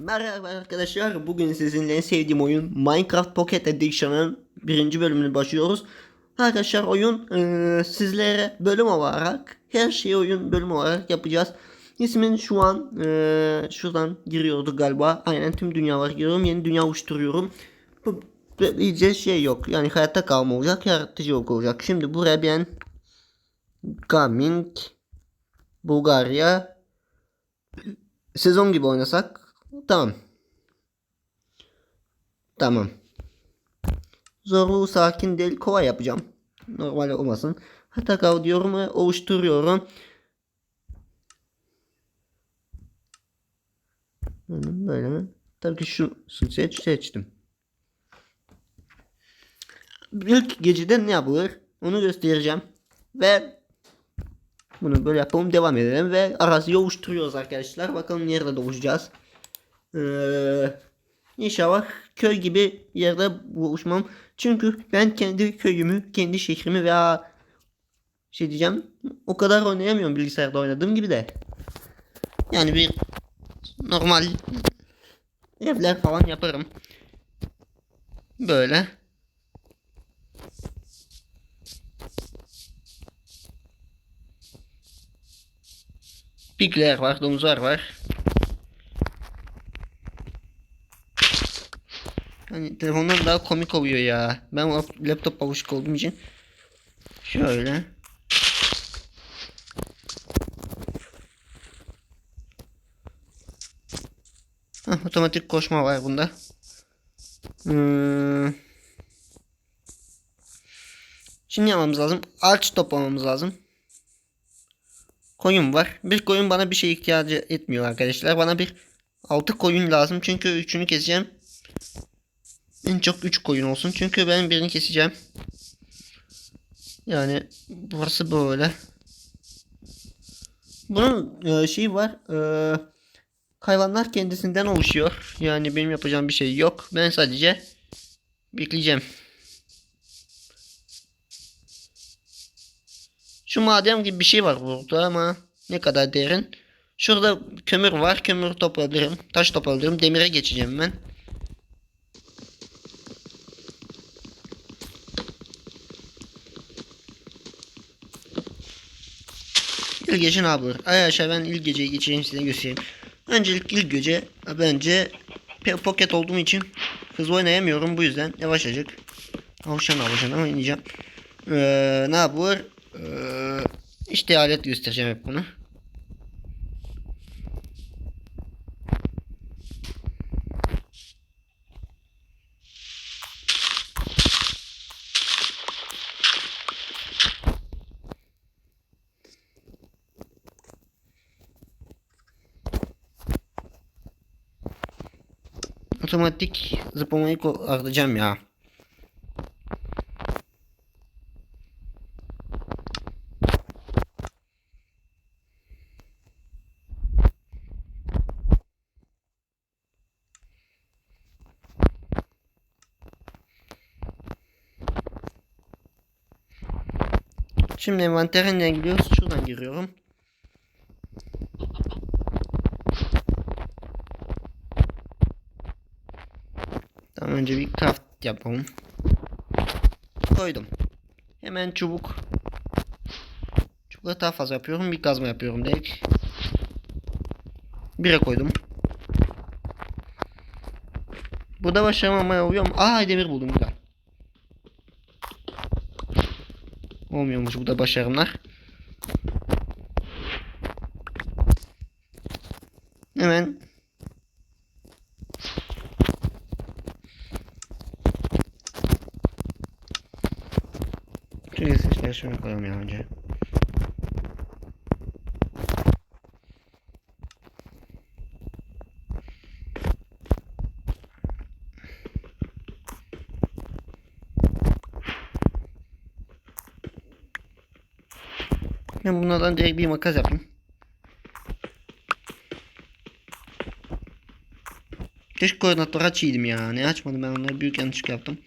Merhaba arkadaşlar. Bugün sizinle en sevdiğim oyun Minecraft Pocket Edition'ın birinci bölümünü başlıyoruz. Arkadaşlar oyun eee, sizlere bölüm olarak her şeyi oyun bölüm olarak yapacağız. İsmin şu an eee, şuradan giriyordu galiba. Aynen tüm dünyalar giriyorum. Yeni dünya oluşturuyorum. Bu iyice şey yok. Yani hayatta kalma olacak. Yaratıcı yok olacak. Şimdi buraya ben Gaming Bulgarya sezon gibi oynasak tamam. Tamam. Zorlu sakin değil kolay yapacağım. Normal olmasın. Hatta kal diyorum ve oluşturuyorum. Böyle mi? Tabii ki şu seç seçtim. İlk gecede ne yapılır? Onu göstereceğim. Ve bunu böyle yapalım devam edelim ve araziyi oluşturuyoruz arkadaşlar. Bakalım nerede doluşacağız. Ee, inşallah köy gibi yerde buluşmam. Çünkü ben kendi köyümü, kendi şehrimi veya şey diyeceğim o kadar oynayamıyorum bilgisayarda oynadığım gibi de. Yani bir normal evler falan yaparım. Böyle. Pigler var, domuzlar var. Hani telefondan daha komik oluyor ya. Ben laptop alışık olduğum için. Şöyle. Hah, otomatik koşma var bunda. Hmm. Şimdi yapmamız lazım? Ağaç toplamamız lazım. Koyun var. Bir koyun bana bir şey ihtiyacı etmiyor arkadaşlar. Bana bir 6 koyun lazım. Çünkü üçünü keseceğim. En çok 3 koyun olsun. Çünkü ben birini keseceğim. Yani burası böyle. Bunun e, şeyi var. E, hayvanlar kendisinden oluşuyor. Yani benim yapacağım bir şey yok. Ben sadece bekleyeceğim. Şu maden gibi bir şey var burada ama ne kadar derin. Şurada kömür var. Kömür toplayabilirim. Taş toplayabilirim. Demire geçeceğim ben. İlk gece ne yapılır? Aşağı ben ilk geceyi geçireyim size göstereyim. Öncelik ilk gece bence pocket olduğum için hızlı oynayamıyorum bu yüzden yavaşacık. Avuşan avuşan oynayacağım. Ee, ne yapılır? Ee, işte alet göstereceğim hep bunu. Otomatik zıplamayı arayacağım ya. Şimdi envanterinden gidiyoruz. Şuradan giriyorum. Önce bir craft yapalım. Koydum. Hemen çubuk. Çubukları daha fazla yapıyorum. Bir kazma yapıyorum direkt. Bire koydum. Burada başlamamaya oluyor mu? Aa demir buldum güzel. Olmuyormuş bu da başarımlar. Hemen Şuraya sesler şunu koyalım ya önce. Ben bunlardan direkt bir makas yapayım. Keşke koordinatları açaydım ya. Ne açmadım ben onları büyük yanlışlık yaptım.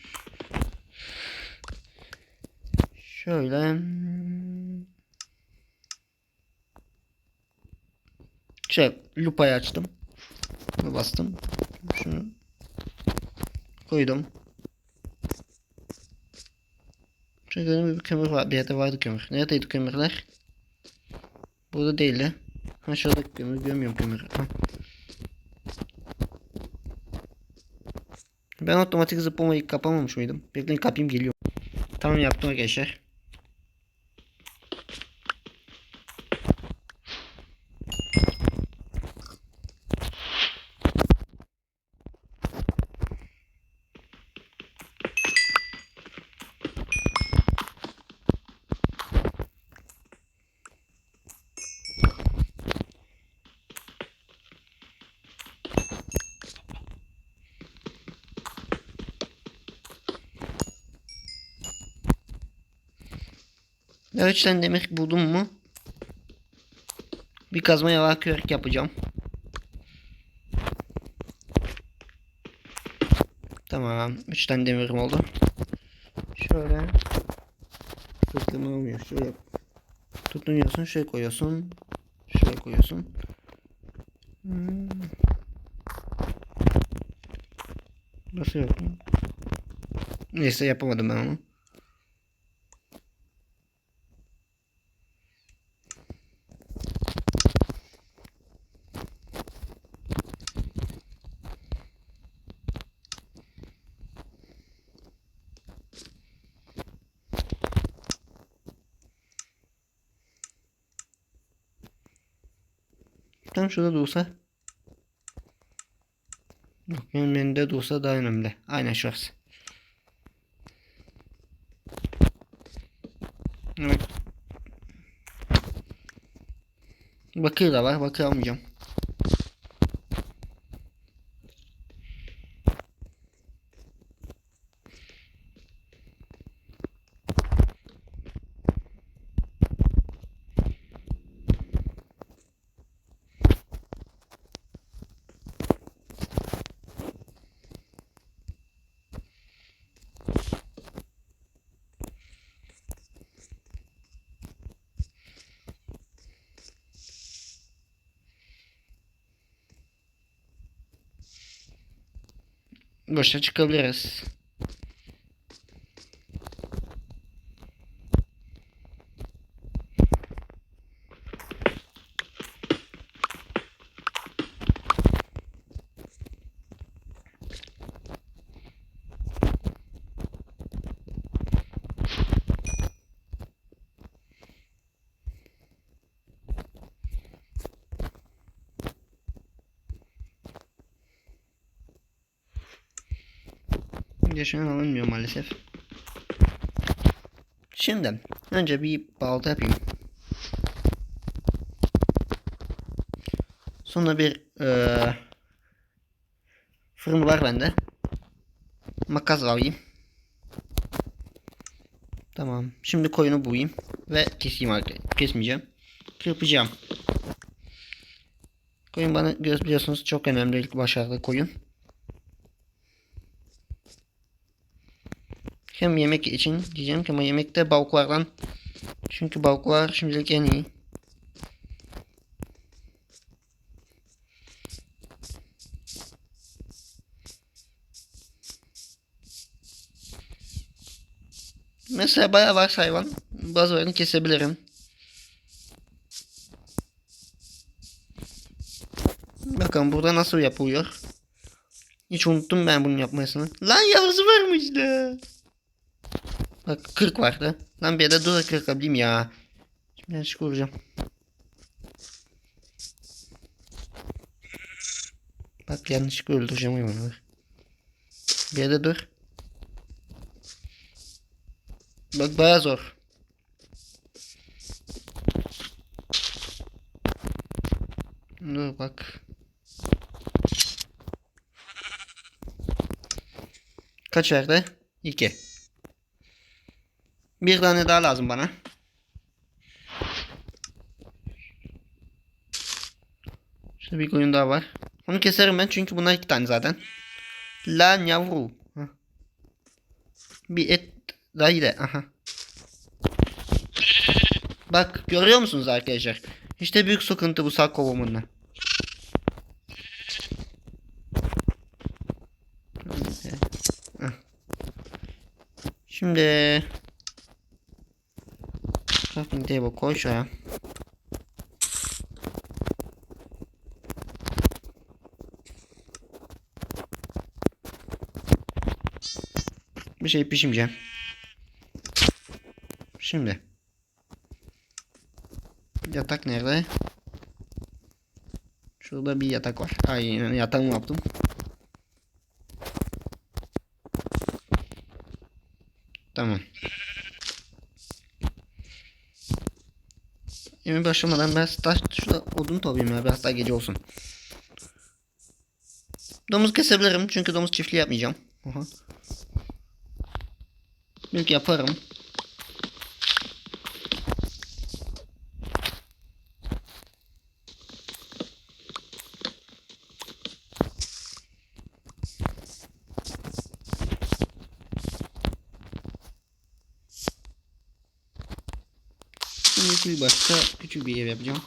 Şöyle. Şey, lupayı açtım. Şunu bastım. Şunu koydum. Şurada gördüğüm bir kömür var. Bir yerde vardı kömür. Neredeydi kömürler? Burada değil de. Ha şurada kömür. Görmüyorum kömürü. Ha. Ben otomatik zıplamayı kapamamış mıydım? Bekleyin kapayım geliyor. Tamam yaptım arkadaşlar. Ya üç tane demir buldum mu? Bir kazma yavaş kürek yapacağım. Tamam. Üç tane demirim oldu. Şöyle. Tıklama olmuyor. Şöyle yap. Tutunuyorsun. Şuraya koyuyorsun. Şuraya koyuyorsun. Hmm. Nasıl yapayım? Neyse yapamadım ben onu. Tam şurada dursa. Yok önümde dursa daha önemli. Aynen şurası. Evet. Bakır da var. Bakır almayacağım. gostar de câmeras. Yaşayan alınmıyor maalesef. Şimdi önce bir balta yapayım. Sonra bir eee fırın var bende. Makas alayım. Tamam. Şimdi koyunu bulayım ve keseyim artık. Kesmeyeceğim. Kırpacağım. Koyun bana göz biliyorsunuz çok önemli ilk başlarda koyun. Hem yemek için diyeceğim ki ama yemekte balıklardan. Çünkü balıklar şimdilik en iyi. Mesela bayağı var hayvan. Bazılarını kesebilirim. Bakın burada nasıl yapılıyor. Hiç unuttum ben bunun yapmasını. Lan yavrusu varmış da. Bak 40 vardı. Lan bir de dur kırkabileyim ya. Şimdi yanlış kuracağım. Bak yanlışlıkla öldüreceğim hayvanları. Bir yerde dur. Bak baya zor. Dur bak. Kaç verdi? 2. Bir tane daha lazım bana. Şurada bir koyun daha var. Onu keserim ben çünkü bunlar iki tane zaten. Lan yavru. Heh. Bir et daha yine. Aha. Bak görüyor musunuz arkadaşlar? İşte büyük sıkıntı bu sak kovumunla. Şimdi crafting table koy şuraya. Bir şey pişireceğim. Şimdi. Yatak nerede? Şurada bir yatak var. Aynen yatağımı yaptım. Tamam. Yemeğe başlamadan biraz taş şurada odun toplayayım ya biraz daha gece olsun. Domuz kesebilirim çünkü domuz çiftliği yapmayacağım. Aha. Belki yaparım. Şimdi bir başka küçük bir ev yapacağım.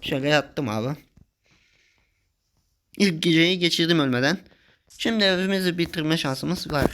Şöyle yattım abi. İlk geceyi geçirdim ölmeden. Şimdi evimizi bitirme şansımız var.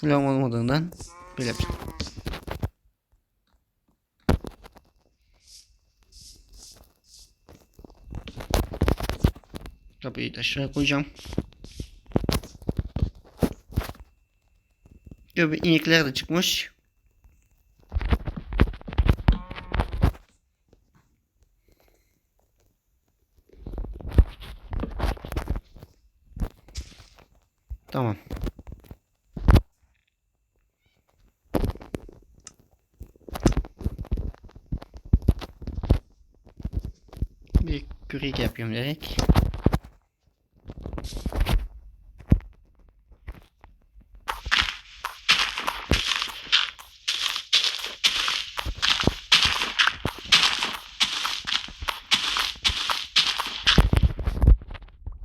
Silahım olmadığından böyle yapacağım. Kapıyı da şuraya koyacağım. Göbe inekler de çıkmış. Tamam. Kürek yapıyorum direkt.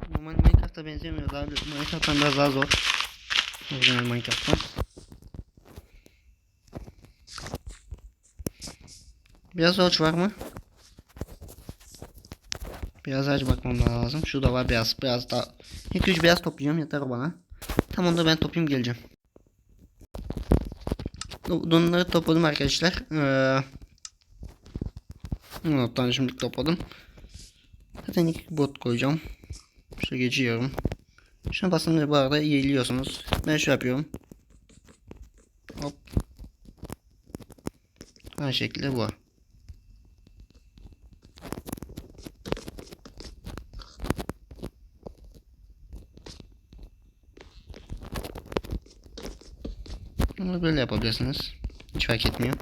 Normal Minecraft'a benzemiyor abi. Minecraft'tan biraz daha zor. Orijinal Minecraft'tan. Biraz ölç var mı? Biraz ağaç bakmam lazım. Şurada var biraz biraz daha. İlk üç beyaz toplayacağım yeter bana. Tam onu da ben toplayayım geleceğim. Bunları topladım arkadaşlar. Ee, nottan şimdi topladım. Zaten ilk bot koyacağım. Şöyle geçiyorum. Şuna basınca bu arada iyiliyorsunuz. Ben şu yapıyorum. Hop. Aynı şekilde bu. Bunu böyle yapabilirsiniz. Hiç fark etmiyor.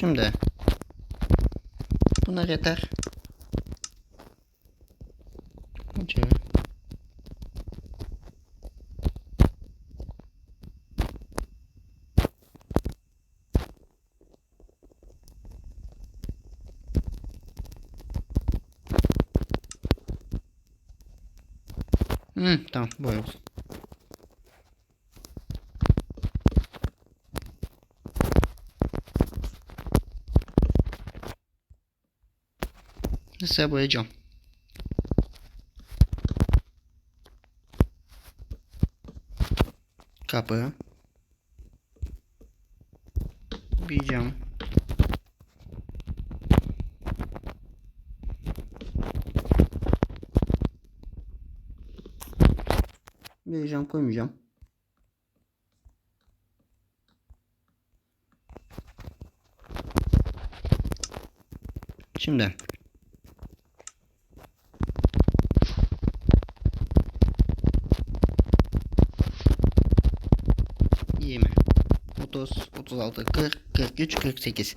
Şimdi bunlar yeter. Önce Hmm, tamam bu olsun. Mesela boyayacağım. Kapı. Bir cam. Bir cam koymayacağım. Şimdi 30, 36, 40, 43, 48.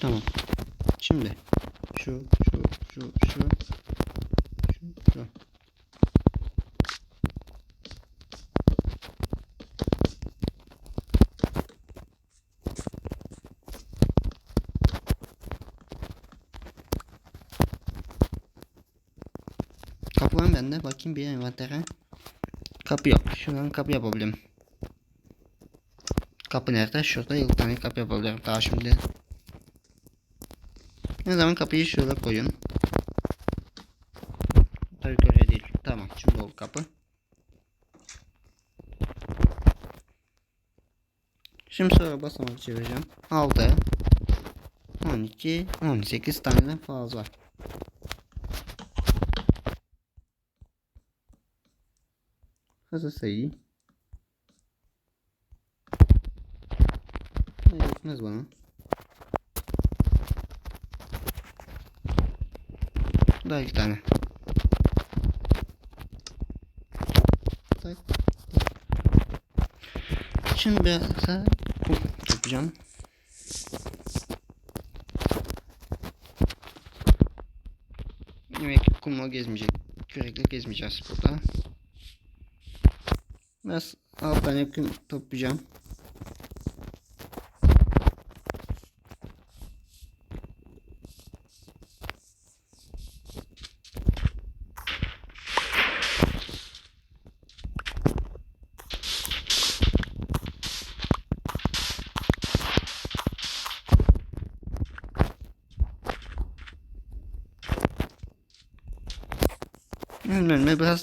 Tamam. Şimdi şu şu şu şu şu. Kapı var mı bende? Bakayım bir envantere. Kapı yok. Şuradan kapı yapabilirim. Kapı nerede? Şurada yıl tane kapı yapabilirim. Daha şimdi ne zaman kapıyı şöyle koyun. Tabii yukarıya değil. Tamam. Şimdi oldu kapı. Şimdi sonra basamak çevireceğim. 6 12 18 tane fazla. Hızlı sayı. Yetmez bana. Daha iki tane. Tak. Şimdi biraz yapacağım. Demek kumla gezmeyecek. Kürekle gezmeyeceğiz burada. Biraz alt tane kum toplayacağım.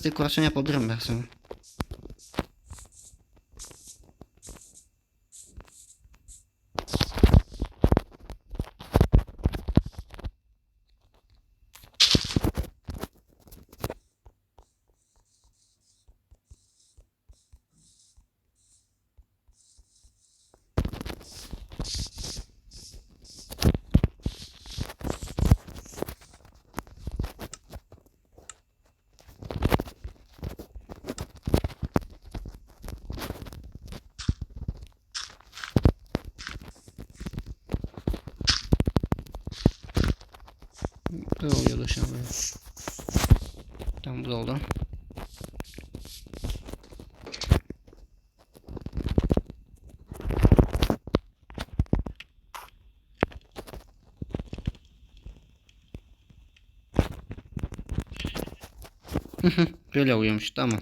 Önüme biraz dekorasyon yapabilirim ben sana. Ne oluyor şu an böyle? Tamam bu da oldu. Böyle oluyormuş tamam.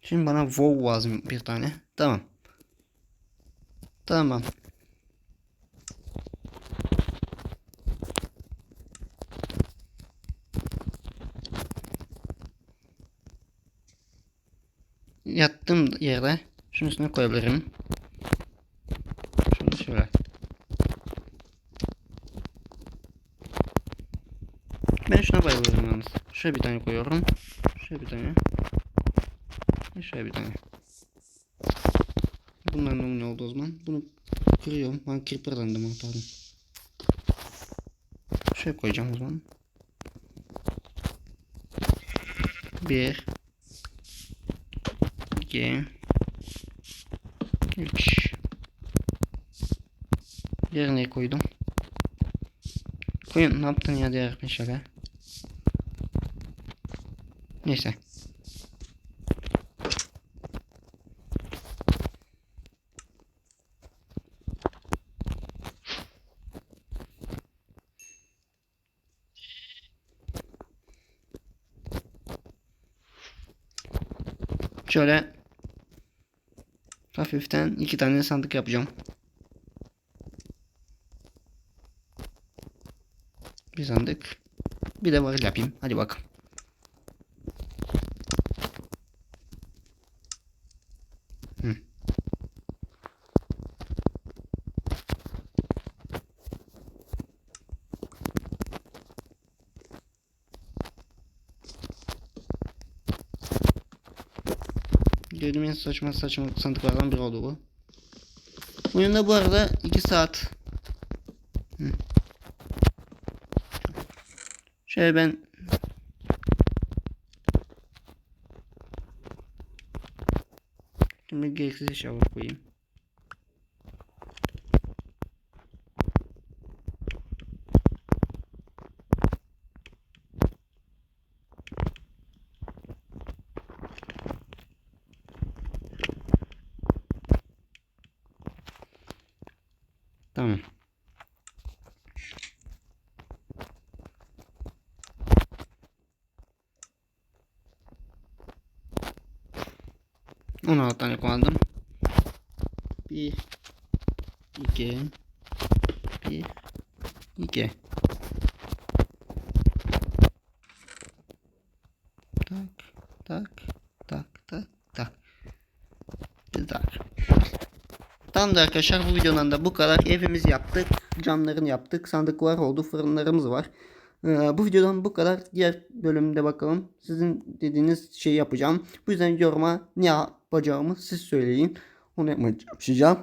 Şimdi bana wow lazım bir tane. Tamam. Tamam. yattığım yere şunun üstüne koyabilirim. Şunu şöyle. Ben şuna bayılıyorum yalnız. Şöyle bir tane koyuyorum. Şöyle bir tane. Şöyle bir tane. Bunların ne oldu o zaman? Bunu kırıyorum. Ben creeper'dan da pardon. Şöyle koyacağım o zaman. Bir 2 3 Yerine koydum. Koyun ne yaptın ya diğer meşale? Neyse. Şöyle hafiften iki tane sandık yapacağım. Bir sandık. Bir de varil yapayım. Hadi bakalım. gördüğüm en saçma saçma sandıklardan biri oldu bu. Oyunda bu arada 2 saat. Hı. Şöyle ben Şimdi gereksiz eşyalar koyayım. 16 tane aldım. 1 2 1 2 Tak tak tak tak tak Tak Tam da arkadaşlar bu videodan da bu kadar. Evimiz yaptık. Camlarını yaptık. Sandıklar oldu. Fırınlarımız var. Ee, bu videodan bu kadar. Diğer bölümde bakalım. Sizin dediğiniz şeyi yapacağım. Bu yüzden yoruma ne yapacağımı siz söyleyin. Onu yapmaya çalışacağım.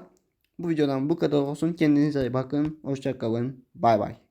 Bu videodan bu kadar olsun. Kendinize iyi bakın. Hoşçakalın. Bay bay.